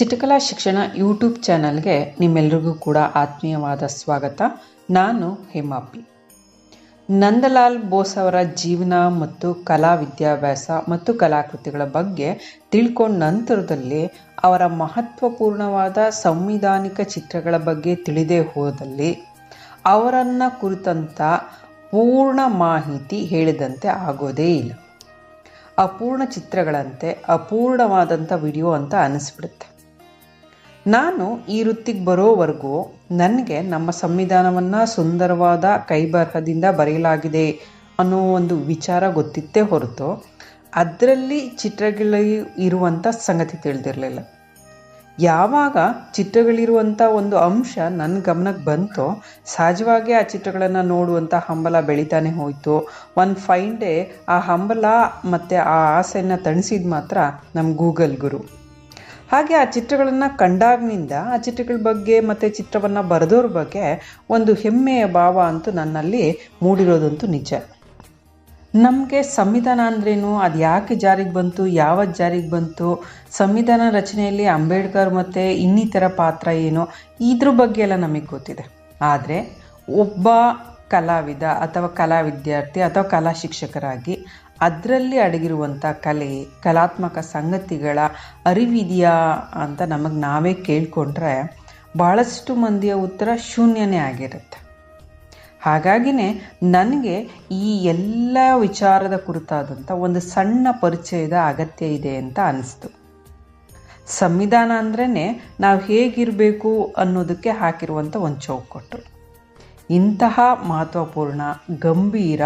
ಚಿತ್ರಕಲಾ ಶಿಕ್ಷಣ ಯೂಟ್ಯೂಬ್ ಚಾನಲ್ಗೆ ನಿಮ್ಮೆಲ್ಲರಿಗೂ ಕೂಡ ಆತ್ಮೀಯವಾದ ಸ್ವಾಗತ. ನಾನು ಹೇಮಾಪಿ. ನಂದಲಾಲ್ ಬೋಸ್ ಅವರ ಜೀವನ ಮತ್ತು ಕಲಾ ವಿದ್ಯಾಭ್ಯಾಸ ಮತ್ತು ಕಲಾಕೃತಿಗಳ ಬಗ್ಗೆ ತಿಳ್ಕೊಂಡ ನಂತರದಲ್ಲಿ ಅವರ ಮಹತ್ವಪೂರ್ಣವಾದ ಸಂವಿಧಾನಿಕ ಚಿತ್ರಗಳ ಬಗ್ಗೆ ತಿಳಿದೇ ಹೋದಲ್ಲಿ ಅವರನ್ನು ಕುರಿತಂಥ ಪೂರ್ಣ ಮಾಹಿತಿ ಹೇಳಿದಂತೆ ಆಗೋದೇ ಇಲ್ಲ. ಅಪೂರ್ಣ ಚಿತ್ರಗಳಂತೆ ಅಪೂರ್ಣವಾದಂಥ ವಿಡಿಯೋ ಅಂತ ಅನಿಸ್ಬಿಡುತ್ತೆ. ನಾನು ಈ ವೃತ್ತಿಗೆ ಬರೋವರೆಗೂ ನನಗೆ ನಮ್ಮ ಸಂವಿಧಾನವನ್ನು ಸುಂದರವಾದ ಕೈಬರಹದಿಂದ ಬರೆಯಲಾಗಿದೆ ಅನ್ನೋ ಒಂದು ವಿಚಾರ ಗೊತ್ತಿತ್ತೇ ಹೊರತು ಅದರಲ್ಲಿ ಚಿತ್ರಗಳು ಇರುವಂಥ ಸಂಗತಿ ತಿಳಿದಿರಲಿಲ್ಲ. ಯಾವಾಗ ಚಿತ್ರಗಳಿರುವಂಥ ಒಂದು ಅಂಶ ನನ್ನ ಗಮನಕ್ಕೆ ಬಂತೋ ಸಹಜವಾಗಿ ಆ ಚಿತ್ರಗಳನ್ನು ನೋಡುವಂಥ ಹಂಬಲ ಬೆಳಿತಾನೆ ಹೋಯಿತು. ಒನ್ ಫೈನ್ ಡೇ ಆ ಹಂಬಲ ಮತ್ತು ಆ ಆಸೆಯನ್ನು ತಣಿಸಿದ ಮಾತ್ರ ನಮ್ಮ ಗೂಗಲ್ ಗುರು. ಹಾಗೆ ಆ ಚಿತ್ರಗಳನ್ನು ಕಂಡಾಗಿನಿಂದ ಆ ಚಿತ್ರಗಳ ಬಗ್ಗೆ ಮತ್ತು ಚಿತ್ರವನ್ನು ಬರೆದೋರ ಬಗ್ಗೆ ಒಂದು ಹೆಮ್ಮೆಯ ಭಾವ ಅಂತೂ ನನ್ನಲ್ಲಿ ಮೂಡಿರೋದಂತೂ ನಿಜ. ನಮಗೆ ಸಂವಿಧಾನ ಅಂದ್ರೇನು? ಅದು ಯಾಕೆ ಜಾರಿಗೆ ಬಂತು? ಯಾವತ್ತು ಜಾರಿಗೆ ಬಂತು? ಸಂವಿಧಾನ ರಚನೆಯಲ್ಲಿ ಅಂಬೇಡ್ಕರ್ ಮತ್ತು ಇನ್ನಿತರ ಪಾತ್ರ ಏನು? ಇದ್ರ ಬಗ್ಗೆ ಎಲ್ಲ ನಮಗೆ ಗೊತ್ತಿದೆ. ಆದರೆ ಒಬ್ಬ ಕಲಾವಿದ ಅಥವಾ ಕಲಾ ವಿದ್ಯಾರ್ಥಿ ಅಥವಾ ಕಲಾ ಶಿಕ್ಷಕರಾಗಿ ಅದರಲ್ಲಿ ಅಡಗಿರುವಂಥ ಕಲೆ, ಕಲಾತ್ಮಕ ಸಂಗತಿಗಳ ಅರಿವಿದೆಯಾ ಅಂತ ನಮಗೆ ನಾವೇ ಕೇಳಿಕೊಂಡ್ರೆ ಭಾಳಷ್ಟು ಮಂದಿಯ ಉತ್ತರ ಶೂನ್ಯನೇ ಆಗಿರುತ್ತೆ. ಹಾಗಾಗಿನೇ ನನಗೆ ಈ ಎಲ್ಲ ವಿಚಾರದ ಕುರಿತಾದಂಥ ಒಂದು ಸಣ್ಣ ಪರಿಚಯದ ಅಗತ್ಯ ಇದೆ ಅಂತ ಅನಿಸ್ತು. ಸಂವಿಧಾನ ಅಂದ್ರೇ ನಾವು ಹೇಗಿರಬೇಕು ಅನ್ನೋದಕ್ಕೆ ಹಾಕಿರುವಂಥ ಒಂದು ಚೌಕಟ್ಟು. ಇಂತಹ ಮಹತ್ವಪೂರ್ಣ, ಗಂಭೀರ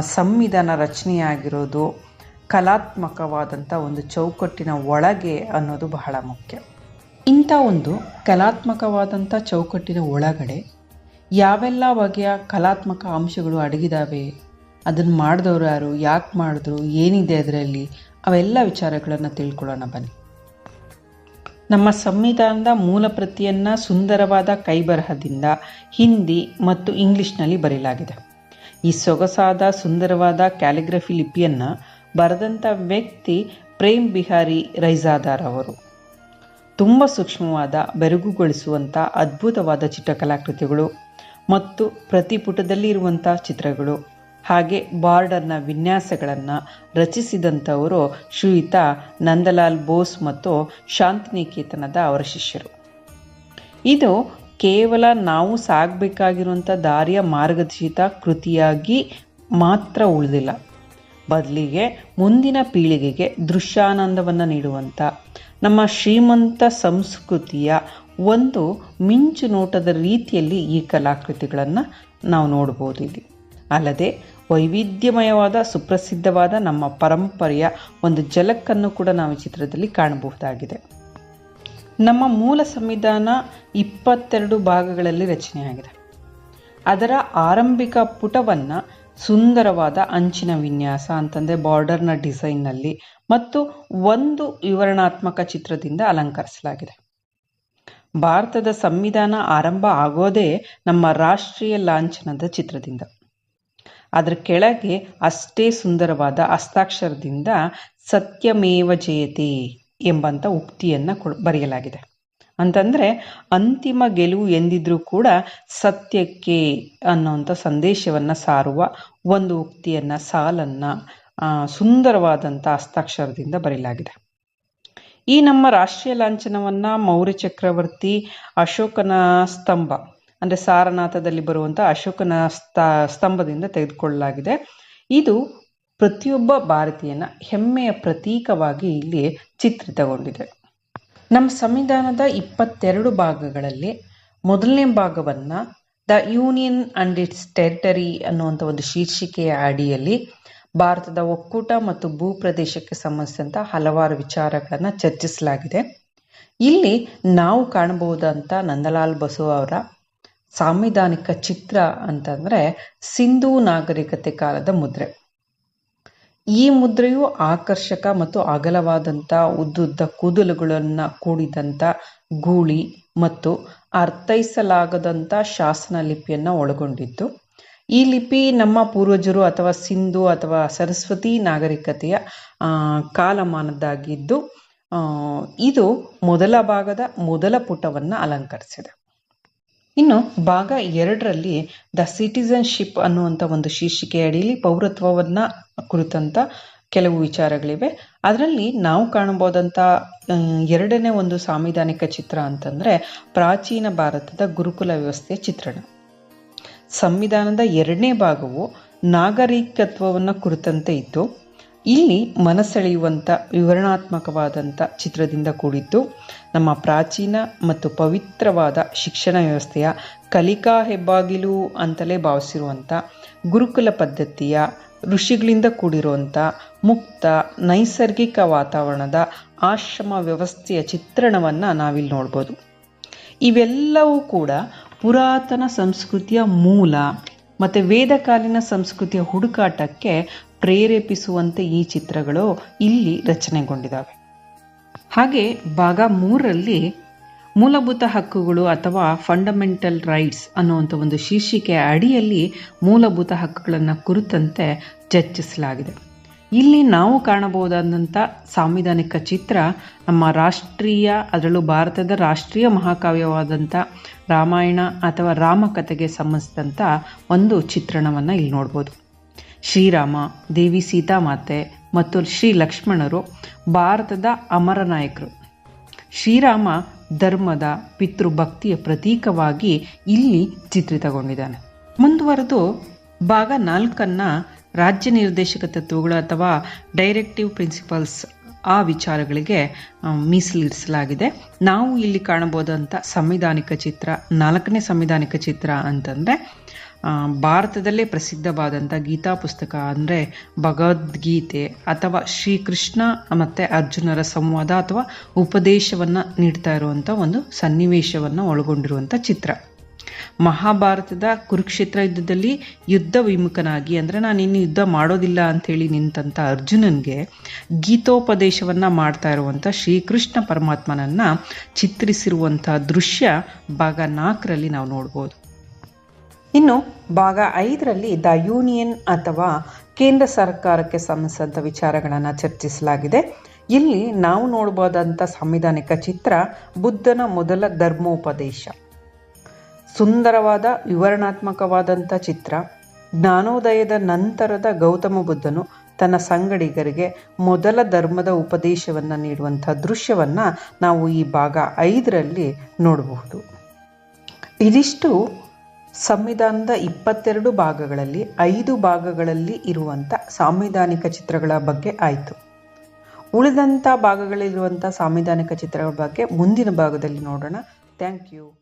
ಸಂವಿಧಾನ ರಚನೆಯಾಗಿರೋದು ಕಲಾತ್ಮಕವಾದಂಥ ಒಂದು ಚೌಕಟ್ಟಿನ ಒಳಗೆ ಅನ್ನೋದು ಬಹಳ ಮುಖ್ಯ. ಇಂಥ ಒಂದು ಕಲಾತ್ಮಕವಾದಂಥ ಚೌಕಟ್ಟಿನ ಒಳಗಡೆ ಯಾವೆಲ್ಲ ಬಗೆಯ ಕಲಾತ್ಮಕ ಅಂಶಗಳು ಅಡಗಿದಾವೆ ಅದನ್ನು ಮಾಡಿದವರು ಯಾರು, ಯಾಕೆ ಮಾಡಿದ್ರು, ಏನಿದೆ ಅದರಲ್ಲಿ, ಅವೆಲ್ಲ ವಿಚಾರಗಳನ್ನು ತಿಳ್ಕೊಳ್ಳೋಣ ಬನ್ನಿ. ನಮ್ಮ ಸಂವಿಧಾನದ ಮೂಲ ಪ್ರತಿಯನ್ನು ಸುಂದರವಾದ ಕೈಬರಹದಿಂದ ಹಿಂದಿ ಮತ್ತು ಇಂಗ್ಲಿಷ್ನಲ್ಲಿ ಬರೆಯಲಾಗಿದೆ. ಈ ಸೊಗಸಾದ, ಸುಂದರವಾದ ಕ್ಯಾಲಿಗ್ರಫಿ ಲಿಪಿಯನ್ನು ಬರೆದಂಥ ವ್ಯಕ್ತಿ ಪ್ರೇಮ್ ಬಿಹಾರಿ ರೈಜಾದಾರ್ ಅವರು. ತುಂಬ ಸೂಕ್ಷ್ಮವಾದ ಬೆರಗುಗೊಳಿಸುವಂಥ ಅದ್ಭುತವಾದ ಚಿತ್ರಕಲಾಕೃತಿಗಳು ಮತ್ತು ಪ್ರತಿ ಪುಟದಲ್ಲಿ ಇರುವಂಥ ಚಿತ್ರಗಳು. ಹಾಗೆ ಬಾರ್ಡರ್ನ ವಿನ್ಯಾಸಗಳನ್ನು ರಚಿಸಿದಂಥವರು ಶ್ರೀಯುತ ನಂದಲಾಲ್ ಬೋಸ್ ಮತ್ತು ಶಾಂತಿನಿಕೇತನದ ಅವರ ಶಿಷ್ಯರು. ಇದು ಕೇವಲ ನಾವು ಸಾಗಬೇಕಾಗಿರುವಂಥ ದಾರಿಯ ಮಾರ್ಗದರ್ಶಿತ ಕೃತಿಯಾಗಿ ಮಾತ್ರ ಉಳಿದಿಲ್ಲ. ಬದಲಿಗೆ ಮುಂದಿನ ಪೀಳಿಗೆಗೆ ದೃಶ್ಯಾನಂದವನ್ನು ನೀಡುವಂಥ ನಮ್ಮ ಶ್ರೀಮಂತ ಸಂಸ್ಕೃತಿಯ ಒಂದು ಮಿಂಚು ನೋಟದ ರೀತಿಯಲ್ಲಿ ಈ ಕಲಾಕೃತಿಗಳನ್ನು ನಾವು ನೋಡ್ಬೋದು ಇಲ್ಲಿ. ಅಲ್ಲದೆ ವೈವಿಧ್ಯಮಯವಾದ ಸುಪ್ರಸಿದ್ಧವಾದ ನಮ್ಮ ಪರಂಪರೆಯ ಒಂದು ಜಲಕ್ಕನ್ನು ಕೂಡ ನಾವು ಚಿತ್ರದಲ್ಲಿ ಕಾಣಬಹುದಾಗಿದೆ. ನಮ್ಮ ಮೂಲ ಸಂವಿಧಾನ ಇಪ್ಪತ್ತೆರಡು ಭಾಗಗಳಲ್ಲಿ ರಚನೆಯಾಗಿದೆ. ಅದರ ಆರಂಭಿಕ ಪುಟವನ್ನು ಸುಂದರವಾದ ಅಂಚಿನ ವಿನ್ಯಾಸ ಅಂತಂದರೆ ಬಾರ್ಡರ್ನ ಡಿಸೈನ್ನಲ್ಲಿ ಮತ್ತು ಒಂದು ವಿವರಣಾತ್ಮಕ ಚಿತ್ರದಿಂದ ಅಲಂಕರಿಸಲಾಗಿದೆ. ಭಾರತದ ಸಂವಿಧಾನ ಆರಂಭ ಆಗೋದೇ ನಮ್ಮ ರಾಷ್ಟ್ರೀಯ ಲಾಂಛನದ ಚಿತ್ರದಿಂದ. ಅದರ ಕೆಳಗೆ ಅಷ್ಟೇ ಸುಂದರವಾದ ಹಸ್ತಾಕ್ಷರದಿಂದ ಸತ್ಯಮೇವ ಜಯತೆ ಎಂಬಂಥ ಉಕ್ತಿಯನ್ನು ಬರೆಯಲಾಗಿದೆ. ಅಂತಂದರೆ, ಅಂತಿಮ ಗೆಲುವು ಎಂದಿದ್ರೂ ಕೂಡ ಸತ್ಯಕ್ಕೆ ಅನ್ನೋವಂಥ ಸಂದೇಶವನ್ನು ಸಾರುವ ಒಂದು ಉಕ್ತಿಯನ್ನು, ಸಾಲನ್ನು ಸುಂದರವಾದಂಥ ಹಸ್ತಾಕ್ಷರದಿಂದ ಬರೆಯಲಾಗಿದೆ. ಈ ನಮ್ಮ ರಾಷ್ಟ್ರೀಯ ಲಾಂಛನವನ್ನು ಮೌರ್ಯ ಚಕ್ರವರ್ತಿ ಅಶೋಕನ ಸ್ತಂಭ, ಅಂದರೆ ಸಾರನಾಥದಲ್ಲಿ ಬರುವಂಥ ಅಶೋಕನ ಸ್ತ, ಸ್ತಂಭದಿಂದ ತೆಗೆದುಕೊಳ್ಳಲಾಗಿದೆ. ಇದು ಪ್ರತಿಯೊಬ್ಬ ಭಾರತೀಯನ ಹೆಮ್ಮೆಯ ಪ್ರತೀಕವಾಗಿ ಇಲ್ಲಿ ಚಿತ್ರಿತಗೊಂಡಿದೆ. ನಮ್ಮ ಸಂವಿಧಾನದ ಇಪ್ಪತ್ತೆರಡು ಭಾಗಗಳಲ್ಲಿ ಮೊದಲನೇ ಭಾಗವನ್ನು the union and its territory ಅನ್ನುವಂಥ ಒಂದು ಶೀರ್ಷಿಕೆಯ ಅಡಿಯಲ್ಲಿ ಭಾರತದ ಒಕ್ಕೂಟ ಮತ್ತು ಭೂಪ್ರದೇಶಕ್ಕೆ ಸಂಬಂಧಿಸಿದಂಥ ಹಲವಾರು ವಿಚಾರಗಳನ್ನು ಚರ್ಚಿಸಲಾಗಿದೆ. ಇಲ್ಲಿ ನಾವು ಕಾಣಬಹುದಂಥ ನಂದಲಾಲ್ ಬಸು ಅವರ ಸಾಂವಿಧಾನಿಕ ಚಿತ್ರ ಅಂತಂದರೆ ಸಿಂಧೂ ನಾಗರಿಕತೆ ಕಾಲದ ಮುದ್ರೆ. ಈ ಮುದ್ರೆಯು ಆಕರ್ಷಕ ಮತ್ತು ಅಗಲವಾದಂಥ ಉದ್ದುದ್ದ ಕೂದಲುಗಳನ್ನು ಕೂಡಿದಂಥ ಗೂಳಿ ಮತ್ತು ಅರ್ಥೈಸಲಾಗದಂಥ ಶಾಸನ ಲಿಪಿಯನ್ನು ಒಳಗೊಂಡಿತ್ತು ಈ ಲಿಪಿ ನಮ್ಮ ಪೂರ್ವಜರು ಅಥವಾ ಸಿಂಧು ಅಥವಾ ಸರಸ್ವತಿ ನಾಗರಿಕತೆಯ ಕಾಲಮಾನದ್ದಾಗಿದ್ದು ಇದು ಮೊದಲ ಭಾಗದ ಮೊದಲ ಪುಟವನ್ನು ಅಲಂಕರಿಸಿದೆ. ಇನ್ನು ಭಾಗ ಎರಡರಲ್ಲಿ ದ ಸಿಟಿಸನ್ಶಿಪ್ ಅನ್ನುವಂಥ ಒಂದು ಶೀರ್ಷಿಕೆ ಅಡಿಯಲ್ಲಿ ಪೌರತ್ವವನ್ನು ಕುರಿತಂತ ಕೆಲವು ವಿಚಾರಗಳಿವೆ. ಅದರಲ್ಲಿ ನಾವು ಕಾಣಬಹುದಂಥ ಎರಡನೇ ಒಂದು ಸಾಂವಿಧಾನಿಕ ಚಿತ್ರ ಅಂತಂದರೆ ಪ್ರಾಚೀನ ಭಾರತದ ಗುರುಕುಲ ವ್ಯವಸ್ಥೆಯ ಚಿತ್ರಣ. ಸಂವಿಧಾನದ ಎರಡನೇ ಭಾಗವು ನಾಗರಿಕತ್ವವನ್ನು ಕುರಿತಂತೆ ಇತ್ತು ಇಲ್ಲಿ ಮನಸೆಳೆಯುವಂಥ ವಿವರಣಾತ್ಮಕವಾದಂಥ ಚಿತ್ರದಿಂದ ಕೂಡಿದ್ದು ನಮ್ಮ ಪ್ರಾಚೀನ ಮತ್ತು ಪವಿತ್ರವಾದ ಶಿಕ್ಷಣ ವ್ಯವಸ್ಥೆಯ ಕಲಿಕಾ ಹೆಬ್ಬಾಗಿಲು ಅಂತಲೇ ಭಾವಿಸಿರುವಂಥ ಗುರುಕುಲ ಪದ್ಧತಿಯ ಋಷಿಗಳಿಂದ ಕೂಡಿರುವಂಥ ಮುಕ್ತ, ನೈಸರ್ಗಿಕ ವಾತಾವರಣದ ಆಶ್ರಮ ವ್ಯವಸ್ಥೆಯ ಚಿತ್ರಣವನ್ನು ನಾವಿಲ್ಲಿ ನೋಡ್ಬೋದು. ಇವೆಲ್ಲವೂ ಕೂಡ ಪುರಾತನ ಸಂಸ್ಕೃತಿಯ ಮೂಲ ಮತ್ತು ವೇದಕಾಲೀನ ಸಂಸ್ಕೃತಿಯ ಹುಡುಕಾಟಕ್ಕೆ ಪ್ರೇರೇಪಿಸುವಂತೆ ಈ ಚಿತ್ರಗಳು ಇಲ್ಲಿ ರಚನೆಗೊಂಡಿದ್ದಾವೆ ಹಾಗೆ ಭಾಗ ಮೂರರಲ್ಲಿ ಮೂಲಭೂತ ಹಕ್ಕುಗಳು ಅಥವಾ ಫಂಡಮೆಂಟಲ್ ರೈಟ್ಸ್ ಅನ್ನುವಂಥ ಒಂದು ಶೀರ್ಷಿಕೆಯ ಅಡಿಯಲ್ಲಿ ಮೂಲಭೂತ ಹಕ್ಕುಗಳನ್ನು ಕುರಿತಂತೆ ಚರ್ಚಿಸಲಾಗಿದೆ. ಇಲ್ಲಿ ನಾವು ಕಾಣಬಹುದಾದಂಥ ಸಾಂವಿಧಾನಿಕ ಚಿತ್ರ ನಮ್ಮ ರಾಷ್ಟ್ರೀಯ, ಅದರಲ್ಲೂ ಭಾರತದ ರಾಷ್ಟ್ರೀಯ ಮಹಾಕಾವ್ಯವಾದಂಥ ರಾಮಾಯಣ ಅಥವಾ ರಾಮಕಥೆಗೆ ಸಂಬಂಧಿಸಿದಂಥ ಒಂದು ಚಿತ್ರಣವನ್ನು ಇಲ್ಲಿ ನೋಡ್ಬೋದು. ಶ್ರೀರಾಮ, ದೇವಿ ಸೀತಾಮಾತೆ ಮತ್ತು ಶ್ರೀ ಲಕ್ಷ್ಮಣರು ಭಾರತದ ಅಮರ ನಾಯಕರು. ಶ್ರೀರಾಮ ಧರ್ಮದ ಪಿತೃಭಕ್ತಿಯ ಪ್ರತೀಕವಾಗಿ ಇಲ್ಲಿ ಚಿತ್ರಿತಗೊಂಡಿದ್ದಾನೆ. ಮುಂದುವರೆದು ಭಾಗ ನಾಲ್ಕನ್ನು ರಾಜ್ಯ ನಿರ್ದೇಶಕ ತತ್ವಗಳು ಅಥವಾ ಡೈರೆಕ್ಟಿವ್ ಪ್ರಿನ್ಸಿಪಲ್ಸ್ ಆ ವಿಚಾರಗಳಿಗೆ ಮೀಸಲಿರಿಸಲಾಗಿದೆ. ನಾವು ಇಲ್ಲಿ ಕಾಣಬಹುದಂಥ ಸಂವಿಧಾನಿಕ ಚಿತ್ರ, ನಾಲ್ಕನೇ ಸಂವಿಧಾನಿಕ ಚಿತ್ರ ಅಂತಂದರೆ ಭಾರತದಲ್ಲೇ ಪ್ರಸಿದ್ಧವಾದಂಥ ಗೀತಾ ಪುಸ್ತಕ ಅಂದರೆ ಭಗವದ್ಗೀತೆ ಅಥವಾ ಶ್ರೀಕೃಷ್ಣ ಮತ್ತು ಅರ್ಜುನರ ಸಂವಾದ ಅಥವಾ ಉಪದೇಶವನ್ನು ನೀಡ್ತಾ ಇರುವಂಥ ಒಂದು ಸನ್ನಿವೇಶವನ್ನು ಒಳಗೊಂಡಿರುವಂಥ ಚಿತ್ರ. ಮಹಾಭಾರತದ ಕುರುಕ್ಷೇತ್ರ ಯುದ್ಧದಲ್ಲಿ ಯುದ್ಧ ವಿಮುಖನಾಗಿ ಅಂದರೆ ನಾನು ಇನ್ನು ಯುದ್ಧ ಮಾಡೋದಿಲ್ಲ ಅಂಥೇಳಿ ನಿಂತಂಥ ಅರ್ಜುನನಿಗೆ ಗೀತೋಪದೇಶವನ್ನು ಮಾಡ್ತಾ ಇರುವಂಥ ಶ್ರೀಕೃಷ್ಣ ಪರಮಾತ್ಮನನ್ನು ಚಿತ್ರಿಸಿರುವಂಥ ದೃಶ್ಯ ಭಾಗ ನಾಲ್ಕರಲ್ಲಿ ನಾವು ನೋಡ್ಬೋದು. ಇನ್ನು ಭಾಗ ಐದರಲ್ಲಿ ದ ಯೂನಿಯನ್ ಅಥವಾ ಕೇಂದ್ರ ಸರ್ಕಾರಕ್ಕೆ ಸಂಬಂಧಿಸಿದಂಥ ವಿಚಾರಗಳನ್ನು ಚರ್ಚಿಸಲಾಗಿದೆ. ಇಲ್ಲಿ ನಾವು ನೋಡ್ಬೋದಂಥ ಸಾಂವಿಧಾನಿಕ ಚಿತ್ರ ಬುದ್ಧನ ಮೊದಲ ಧರ್ಮೋಪದೇಶ. ಸುಂದರವಾದ ವಿವರಣಾತ್ಮಕವಾದಂಥ ಚಿತ್ರ. ಜ್ಞಾನೋದಯದ ನಂತರದ ಗೌತಮ ಬುದ್ಧನು ತನ್ನ ಸಂಗಡಿಗರಿಗೆ ಮೊದಲ ಧರ್ಮದ ಉಪದೇಶವನ್ನು ನೀಡುವಂಥ ದೃಶ್ಯವನ್ನು ನಾವು ಈ ಭಾಗ ಐದರಲ್ಲಿ ನೋಡಬಹುದು. ಇದಿಷ್ಟು ಸಂವಿಧಾನದ ಇಪ್ಪತ್ತೆರಡು ಭಾಗಗಳಲ್ಲಿ ಐದು ಭಾಗಗಳಲ್ಲಿ ಇರುವಂಥ ಸಾಂವಿಧಾನಿಕ ಚಿತ್ರಗಳ ಬಗ್ಗೆ ಆಯಿತು. ಉಳಿದಂಥ ಭಾಗಗಳಲ್ಲಿರುವಂಥ ಸಾಂವಿಧಾನಿಕ ಚಿತ್ರಗಳ ಬಗ್ಗೆ ಮುಂದಿನ ಭಾಗದಲ್ಲಿ ನೋಡೋಣ. Thank you